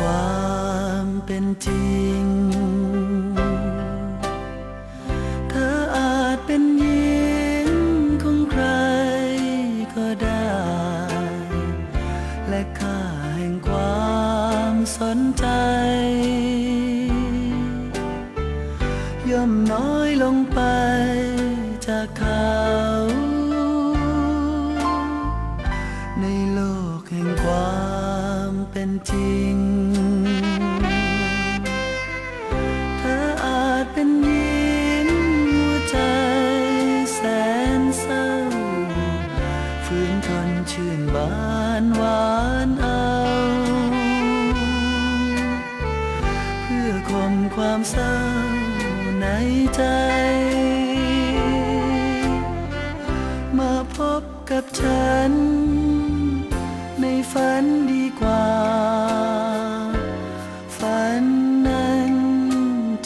ความเป็นจริง เธออาจเป็นหญิงของใครก็ได้ และค่าแห่งความสนใจ ย่อมน้อยลงไปจากเขา เป็นจริง เธออาจเป็นหญิงหัวใจแสนเศร้าฝืนทนชื่นบานหวานเอา เพื่อข่มความเศร้าในใจมาพบกับฉัน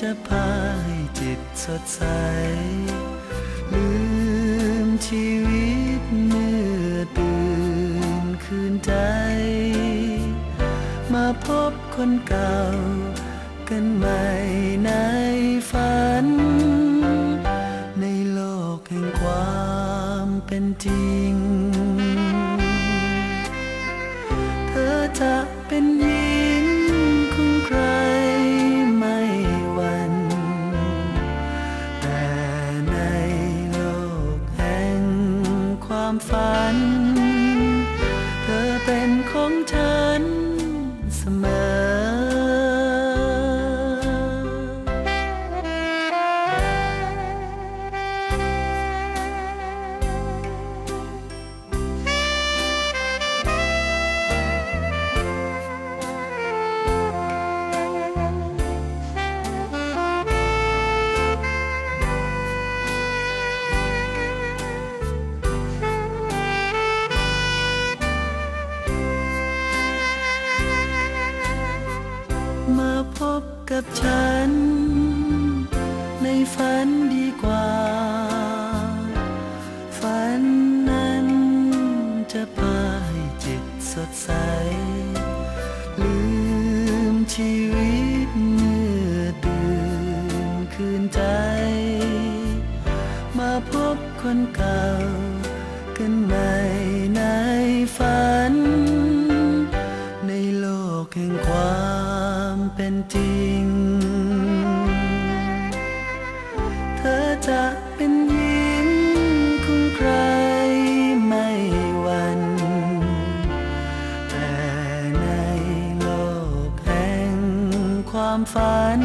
จะพาให้จิตสดใส ลืมชีวิตเมื่อตื่นคืนใจ มาพบคนเก่า กันใหม่ในฝัน ในโลกแห่งความเป็นจริง เธอจะเป็นหญิง ความฝัน เธอเป็นของฉัน บกับฉัน ในฝันดีกว่า ฝันนั้นจะพาให้จิตสดใส ลืมชีวิต เป็นจริง เธอจะเป็นหญิงของใครไม่หวัน แต่ในโลกแห่งความฝัน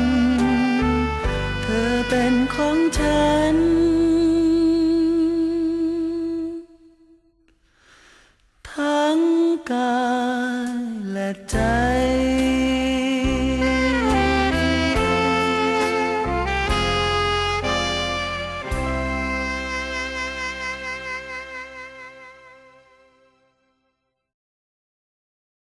เธอเป็นของฉัน